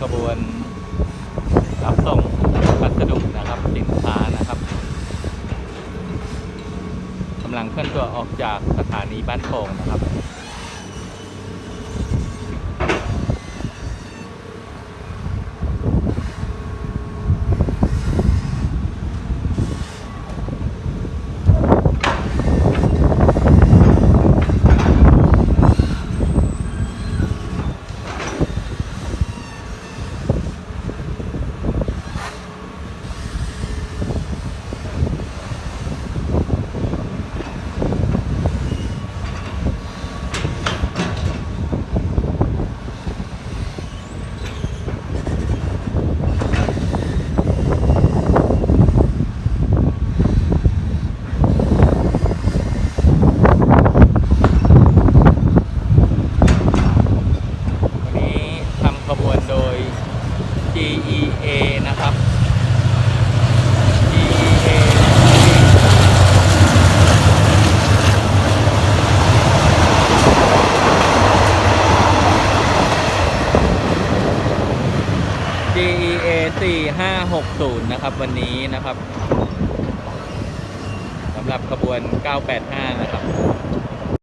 ขบวนรับส่งพัสดุนะครับสินค้านะครับกำลังเคลื่อนตัวออกจากสถานีบ้านโป่งนะครับ วันนี้ทำขบวนโดย GEA นะครับ GEA GEA 4560นะครับวันนี้นะครับสำหรับขบวน 985 นะครับ